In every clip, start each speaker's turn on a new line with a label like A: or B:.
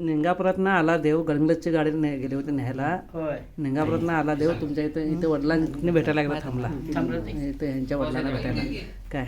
A: निंगापुरातनं आला देव गणगतची गाडी गेली होती न्यायला. निंगापुरातनं आला देव तुमच्या इथं इथं वडिलांनी भेटायला गेला थांबला. इथं ह्यांच्या वडिलांना भेटायला. काय?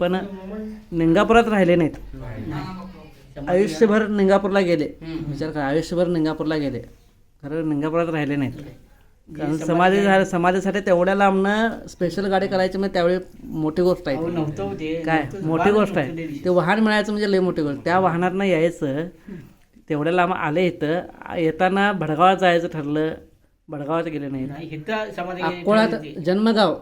A: पण निंगापुरात राहिले नाहीत. आयुष्यभर निंगापूरला गेले. विचार करा आयुष्यभर निंगापूरला गेले. खरं निंगापुरात राहिले नाहीत. कारण समाधी झालं समाधीसाठी तेवढ्या लांबनं स्पेशल गाडी करायची म्हणजे त्यावेळी मोठी गोष्ट आहे काय? मोठी गोष्ट आहे. ते वाहन मिळायचं म्हणजे लई मोठी गोष्ट. त्या वाहनातनं यायचं. तेवढ्या लांब आले इथं. येताना भडगावात जायचं ठरलं. भडगावात गेले नाहीत. अकोळात जन्मगाव.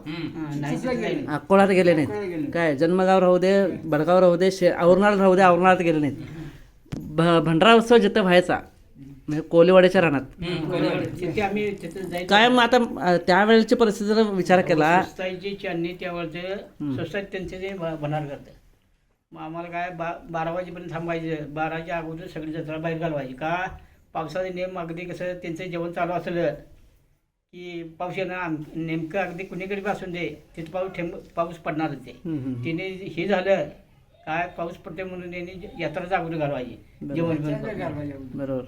A: अकोळात गेले. नाहीत. काय? जन्मगाव राहू दे भडगाव राहू दे शे औरनाळ राहू दे औरणाळात गेले नाहीत. भ भंडारा उत्सव जिथं व्हायचा म्हणजे कोलीवाडीच्या रानात. काय मग आता त्यावेळेची परिस्थिती जर विचार केला.
B: सोसायटी त्यावरचे सोसायटी त्यांचे ते भ- भणार करतं. मग आम्हाला काय बा बारा वाजेपर्यंत थांबायचं. बाराच्या अगोदर सगळी जत्रा बाहेर घालवायची. का? पावसाचे नेम अगदी कसं त्यांचं जेवण चालू असलं की पाऊस येणार आम- नेमकं अगदी कुणीकडे बी असून दे तिथं पाऊस ठेंब पाऊस पडणारच ते
A: हम्म, हम्म.
B: तिने हे झालं काय पाऊस पडते म्हणून त्यांनी यात्रा अगोदर घालवायची. जेवण.
A: बरोबर.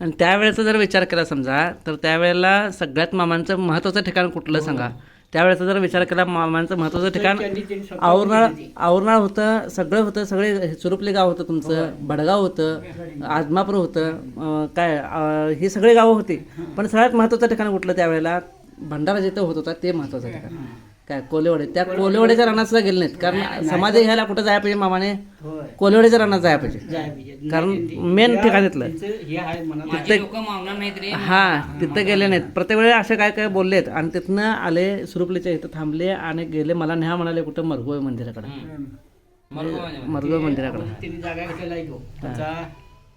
A: आणि त्यावेळेचा जर विचार केला समजा तर त्यावेळेला सगळ्यात मामांचं महत्त्वाचं ठिकाण कुठलं सांगा? त्यावेळेचा जर विचार केला मामांचं महत्त्वाचं ठिकाण
B: ती.
A: औरनाळ होतं सगळं होतं सगळे सुरुपले गाव होतं तुमचं भडगाव होतं आदमापूर होतं काय ही सगळी गावं होती. पण सगळ्यात महत्त्वाचं ठिकाण कुठलं त्यावेळेला? भंडारा जिथं होत होता ते महत्त्वाचं ठिकाण. काय कोलेवाडे. त्या कोलेवाड्याच्या रानात सुद्धा गेले नाहीत. कारण समाधी घ्यायला कुठं जायला पाहिजे मामाने?
B: होय.
A: कोलेवाड्याच्या रानात जायला पाहिजे. कारण मेन ठिकाण तिथलं.
B: हे
A: तिथं हा तिथं गेले नाहीत. प्रत्येक वेळी असे काय काय बोललेत. आणि तिथनं आले सुरुपलीच्या इथं थांबले आणि गेले. मला न्या म्हणाले कुठं? मरगोय मंदिराकडे. मरगोय मंदिराकडे.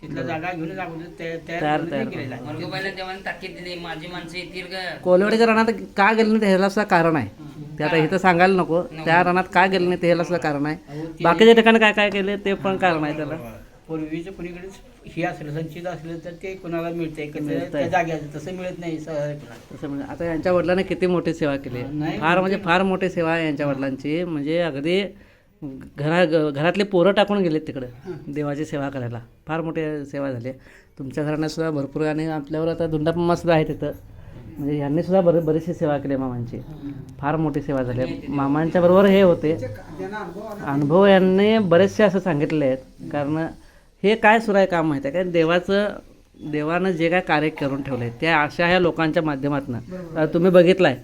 B: तिथला जागा घेऊन
A: तयार-.
B: हे केलेला
C: ताकीद दिली माझी माणसं येतील
A: कोलवाडीच्या रानात का गेले नाही ह्याला सुद्धा कारण आहे. ते आता इथं सांगायला नको. त्या रानात का गेले नाही ह्याला सुद्धा कारण आहे. बाकीच्या ठिकाणी काय काय केले ते पण कारण आहे त्याला.
B: पूर्वीचं कुणीकडेच हे असलं संचित असलं तर ते कुणाला त्या जाग्याचं तसं मिळत नाही.
A: तसं म्हणजे आता यांच्या वडिलांनी किती मोठी सेवा केली. फार म्हणजे फार मोठी सेवा आहे यांच्या वडिलांची. म्हणजे अगदी घरा घरातले पोरं टाकून गेलेत तिकडं. देवाची सेवा करायला. फार मोठी सेवा झाली आहे. तुमच्या घराण्यात सुद्धा भरपूर आणि आपल्यावर आता धुंडापम्मा सुद्धा आहे तिथं. म्हणजे यांनी सुद्धा बरे बरीचशी सेवा केली मामांची. फार मोठी सेवा झाली. मामांच्या बरोबर हे होते. अनुभव यांनी बरेचसे असं सांगितले आहेत. कारण हे काय सुरू आहे काम माहिती आहे? काय देवाचं देवानं जे काय कार्य करून ठेवलं आहे त्या अशा ह्या लोकांच्या माध्यमातून तुम्ही बघितलाय?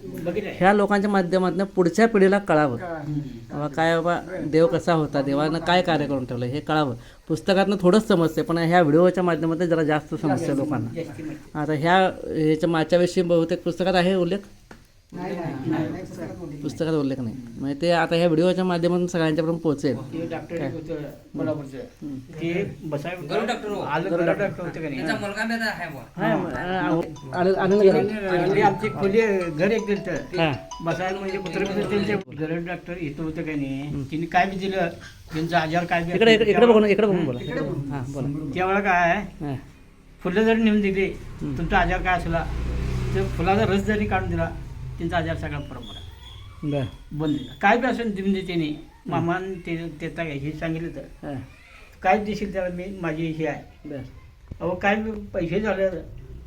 A: ह्या लोकांच्या माध्यमातून पुढच्या पिढीला कळावं. बाबा काय बाबा देव कसा होता देवानं काय कार्य करून ठेवलं हे कळावं. पुस्तकातनं थोडंच समजते पण ह्या व्हिडिओच्या माध्यमातून जरा जास्त समजते लोकांना. आता ह्या ह्याच्या मागच्याविषयी बहुतेक पुस्तकात आहे उल्लेख? पुस्तकात उल्लेख नाही. म्हणजे ते आता ह्या व्हिडिओच्या माध्यमातून सगळ्यांच्यापर्यंत पोहोचेल.
B: ते डॉक्टर एक होतं कोल्हापूरचं. ते बसाय
C: गरुड डॉक्टर हो.
B: त्यांनी आमची खोली घर एक दिलं
A: हा.
B: बसायला म्हणजे कुत्र बित्र त्यांचे गरुड डॉक्टर इथं होतं का नाही? तिने काय बी दिलं त्यांचा आजार काय बी
A: इकडे
B: असेल,
A: इकडे बघून इकडे बघून बोला. हां बोला.
B: त्यावेळेला काय
A: हां.
B: फुलं जरी नेऊन दिली तुमचा आजार काय असला तर फुलाचा रस जरी काढून दिला त्यांचा आजार सगळा बरोबर आहे.
A: बरं
B: बंद झाला. काय बी असेल देऊन दे त्याने मामान ते देता काय हे सांगितलं तर
A: हां.
B: काय देशील त्याला मी माझी हे आहे
A: बरं
B: अहो काय बी पैसे झालं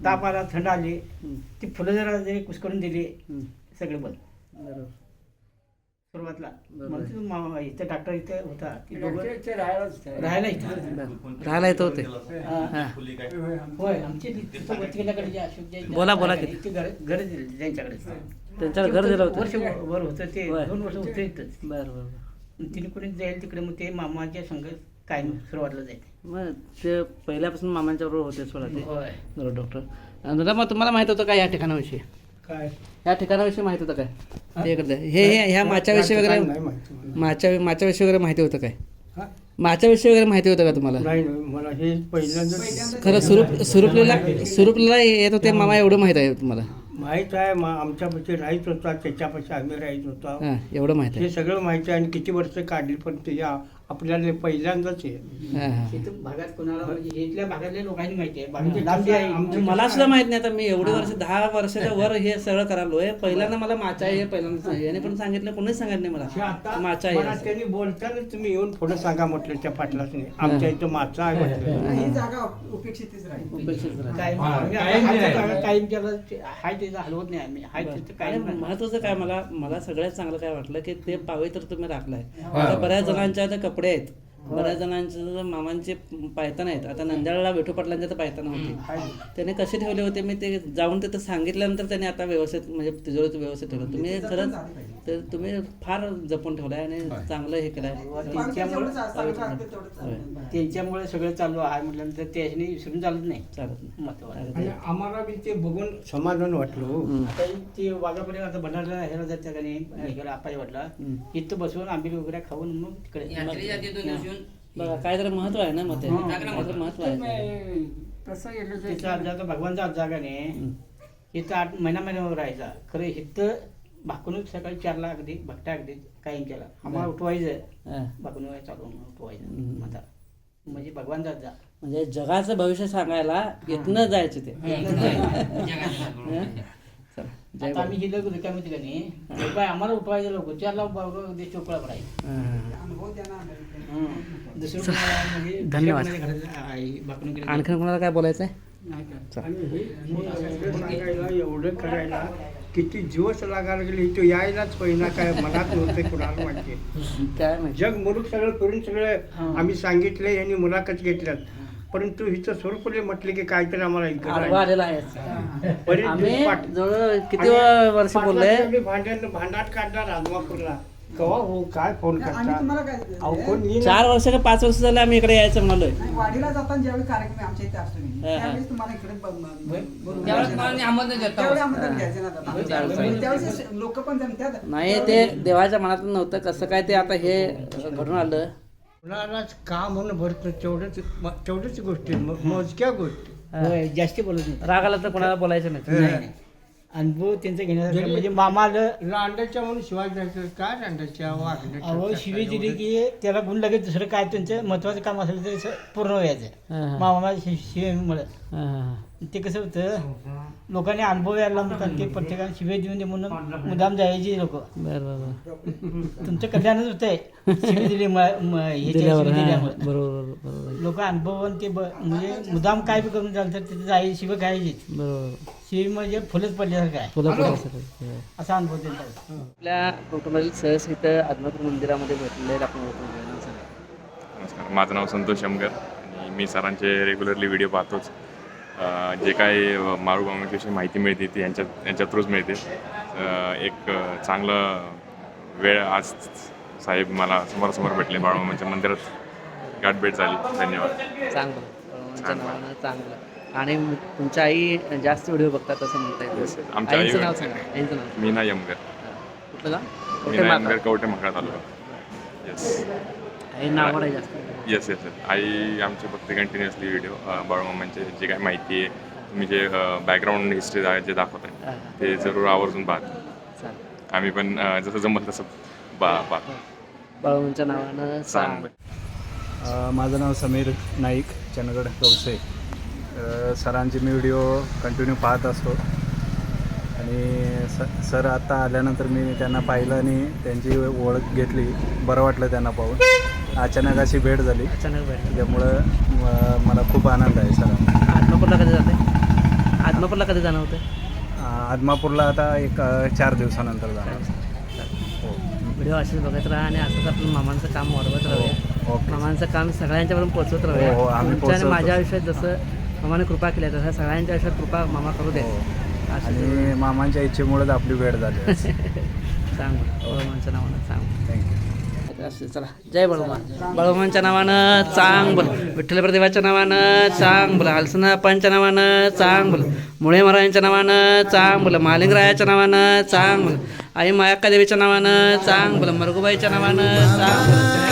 B: ताप आला थंड आली
A: हं.
B: ती फुलं जरा जरी कुसकरून दिली
A: हं.
B: सगळे बंद
A: बरोबर
B: सुरुवातला
A: बरोबर.
B: मग ते मा- इथं डॉक्टर इथं होता ती दोघं राहायला इथं
A: बरं. राहायला येत होते
B: हा. होय आमची तिथं वरतीकडल्याकडे जे अशोक जे-
A: बोला, बोला की.
B: ते घर घर दिले त्यांच्याकडे
A: त्यांच्यावर घर दिलं
B: वर्ष
A: होतं
B: वर होतं ते
A: होय.
B: दोन वर्ष होतं इथंच
A: बरं बरं.
B: तिने कुणी जाईल तिकडे मग ते मामाच्या संघ काय सुरुवातला जायचे
A: मग ते पहिल्यापासून मामांच्या बरोबर होते सोडा ते.
B: होय.
A: बरोबर डॉक्टर दादा मग तुम्हाला माहीत होतं का या ठिकाणाविषयी?
B: काय?
A: या ठिकाणाविषयी माहिती होतं काय? ते इकडे हे हे ह्या माच्याविषयी
B: नाही
A: वगैरे
B: माहिती मला.
A: माच्या माच्याविषयी वगैरे माहिती होतं काय?
B: हा?
A: माच्याविषयी वगैरे माहिती होतं का तुम्हाला?
B: नाही नाही, मला हे पहिल्यांदा
A: खरं सुरूप सुरुपलेला सुरुपलेला येत होते मामा एवढं माहीत आहे तुम्हाला.
B: माहीत आहे मा आमच्यापाशी राहत होता त्याच्यापाशी आम्ही राहत होतो.
A: हां एवढं माहीत
B: हे सगळं माहिती आहे आणि किती वर्ष काढली पण ते या- आपल्याला पहिल्यांदाच आहे.
A: हां हां.
B: भागात कोणाला म्हणजे इथल्या भागातल्या लोकांनी माहिती आहे.
A: म्हणजे मला सुद्धा माहीत नाही आता मी एवढे वर्ष दहा वर्षाच्या वर हे सगळं करालोय पहिल्यांदा मला माचा आहे हे पहिल्यांदा सांगितलं. याने पण सांगितलं कोणीच सांगितलं नाही मला.
B: आता
A: माचा आहे.
B: त्यांनी बोलताना तुम्ही येऊन पुढे सांगा म्हटलं त्या पाटलासने आमच्या इथं माचा आहे म्हटलं.
D: ही जागा उपेक्षितच राहील.
B: कायम हाय त्याचं हलवत नाही आम्ही. हाय त्याचं.
A: महत्वाचं काय मला मला सगळ्यात चांगलं काय वाटलं की ते पावित्र तुम्ही राखलाय. बऱ्याच जणांच्या आता कपडे आहेत बऱ्याच जणांचे मामांचे पायतान आहेत आता नंद्याळला विठू पाटलांचे तर पायतान होते. त्याने कसे ठेवले होते मी ते जाऊन तिथं सांगितल्यानंतर त्याने आता व्यवस्थित म्हणजे तिजोरीत व्यवस्थित ठेवलं. तुम्ही खरंच तर तुम्ही फार जपून ठेवलाय आणि चांगलं हे केलंय.
D: चांगलं.
B: त्यांच्यामुळे सगळं चालू आहे म्हटल्यानंतर त्याने विसरून चालत नाही.
A: चालत नाही.
B: आम्हाला बी ते बघून समाधान वाटलं हो. ते वाघापर्यंत आता भंडारला ह्याला जात नाही? ह्याला आपाय वाटला. इथं बसवून आंबे वगैरे खाऊन मग तिकडे
A: बघा काहीतरी महत्त्व आहे ना मग ते. काहीतरी महत्त्व आहे.
D: तसं गेलं तर-
B: आज आता भगवानचा आज जागा नाही. इथं आठ महिना महिन्यावर राहायचा. खरं इथं भाकणूक सकाळी चारला अगदी भट्टा अगदी काही केला. आम्हाला उठवायचं
A: हा.
B: भाकणूक चालू उठवायचं. म्हातारा म्हणजे भगवान जात जा.
A: म्हणजे जगाचं भविष्य सांगायला इथनं जायचं ते. चला, जय
B: आता आम्ही हिला रिकामी का नाही बाय आम्हाला उठवायचं लोक चारला बरोबर चोपळा पडायचं.
A: बाबा.
D: अनुभव त्यांना आला.
A: धन्यवाद. आणखीन कोणाला काय बोलायचं आहे
B: एवढं करायला किती दिवस लागायला गेले इथं यायलाच पहिला काय मनात नव्हते कुणाला माहिती? जग मुलूक सगळं फिरून सगळं आम्ही सांगितले यांनी मुलाखत घेतल्यात परंतु हिचं स्वरूपले म्हटले की काहीतरी आम्हाला
A: आहे किती वर्ष
B: आम्ही भांडण भांडाट काढला राजमापूरला कवा हो काय फोन
D: आम्ही
B: करता?
D: तुम्हाला काय
B: अहो कोण येईन?
A: चार वर्ष का पाच वर्ष झाले आम्ही इकडे यायचं म्हणालोय.
D: नाही, वाडीला जाताना ज्यावेळी कार्यक्रम आमच्या इथे असतो मी,
A: हा, हा.
D: त्यावेळेस तुम्हाला इकडे ब- ब- ब-
C: त्यावेळेस कोणाला आमंत्रण देतात.
D: त्यावेळी आमंत्रण घ्यायचं ना दादा.
A: चालेल, चालेल.
D: त्यावेळेस लोक पण जमतात.
A: नाही ते देवाच्या मनात नव्हतं. कसं काय ते आता हे घडून आलं?
B: कुणालाच का म्हणून भरत? नाही तेवढंच म- तेवढंच गोष्टी. म- मोजक्या गोष्टी. जास्ती बोलत नाही.
A: राग आला तर कोणाला बोलायचं नाही.
B: अनुभव त्यांचा घेण्याचा म्हणजे मामा लांडाच्या म्हणून शिवाय द्यायचं काय लांडाच्या अहो शिवी दिली की त्याला गुण लगेच दुसरं काय त्यांचं महत्वाचं काम असेल ते पूर्ण व्हायचं. मामा शिवे
A: हा.
B: ते कसं होतं लोकांनी अनुभव यायला म्हणतात की प्रत्येकाने शिवे देऊन दे म्हणून मुदाम जायची लोक. तुमचं कल्याणच होतंय. शिवी दिली
A: हा,
B: दिल्यामुळे लोक अनुभवून ते ब- म्हणजे मुदाम काय बी करून झालं तर तिथे जायची शिवे खायचीच
A: बरोबर.
B: शिवी म्हणजे फुलच पडल्यासारखं आहे.
A: पण असं
B: अनुभव त्यांचा होता.
A: आपल्या कुटुंबातील सहज इथं आदमापूर मंदिरामध्ये भेटलेले आपण होतो.
E: नमस्कार. माझं नाव संतोष शंकर आणि मी सरांचे रेग्युलरली व्हिडिओ पाहतोच. जे काही मारू बाबांविषयी माहिती मिळते ती यांच्या यांच्या थ्रूच मिळते. एक चांगलं वेळ आज साहेब मला समोरासमोर भेटले बाळूमामाच्या मंदिरात. गाठभेट झाली. धन्यवाद.
A: चांगलं. चांगलं. आणि तुमच्या आई जास्त व्हिडिओ बघतात असं म्हणता. येईल.
E: आमच्या आई-
A: आईचं नाव सांगा. आईचं नाव
E: मीना यमगर.
A: कुठलं गाव?
E: मीना
A: कवठे
E: यमगर तालुका. येस.
A: आहे
E: येस येस येस आई आमचे बघते कंटिन्युअसली व्हिडिओ बाळूमामांचे जे काही माहिती आहे तुम्ही जे बॅकग्राऊंड हिस्ट्री जे दाखवत आहे ते जरूर आवर्जून पाहतो
A: चालेल.
E: आम्ही पण जसं जमत तसं बा पाहतो.
A: बाळूमामाच्या नावानं
E: सांग
F: माझं नाव समीर नाईक चंदगड अ, सरांचे मी व्हिडिओ कंटिन्यू पाहत असतो. आणि स सर आत्ता आल्यानंतर मी त्यांना पाहिलं आणि त्यांची ओळख घेतली. बरं वाटलं त्यांना पाहून. अचानक अशी भेट झाली.
A: अचानक भेटलं
F: त्यामुळं म- मला खूप आनंद आहे सर
A: आत्मापूरला कधी जाते? आत्मापूरला कधी जाणं होतं?
F: आदमापूरला आता एक अ, चार दिवसानंतर जाणार. हो
A: व्हिडिओ असेच बघत राहा आणि असंच आपण मामांचं काम वाढवत राहूया.
F: ओके.
A: मामांचं काम सगळ्यांच्यापर्यंत पोहोचवत राहूया.
F: हो, हो, आम्ही
A: तुमच्या आणि
F: पोहोचवतो.
A: माझ्या आयुष्यात जसं मामाने कृपा केली आहे तसं सगळ्यांच्या आयुष्यात कृपा मामा करू दे
F: हो.
A: असं
F: आणि मामांच्या इच्छेमुळेच आपली भेट झाली.
A: सांग बळमांच्या नावानं सांग
F: थँक्यू
A: चला. जय बळमा बळमांच्या नावानं चांग बोल. विठ्ठल प्रदेवाच्या नावानं चांग बोल. हलसना पंच्या नावानं चांग बोल. मुळे महाराजांच्या नावानं चांग बोला. मालिंगरायाच्या नावानं चांग बोल. आई मायाक्का देवीच्या नावानं चांग बोला. मरगुबाईच्या नावानं चांग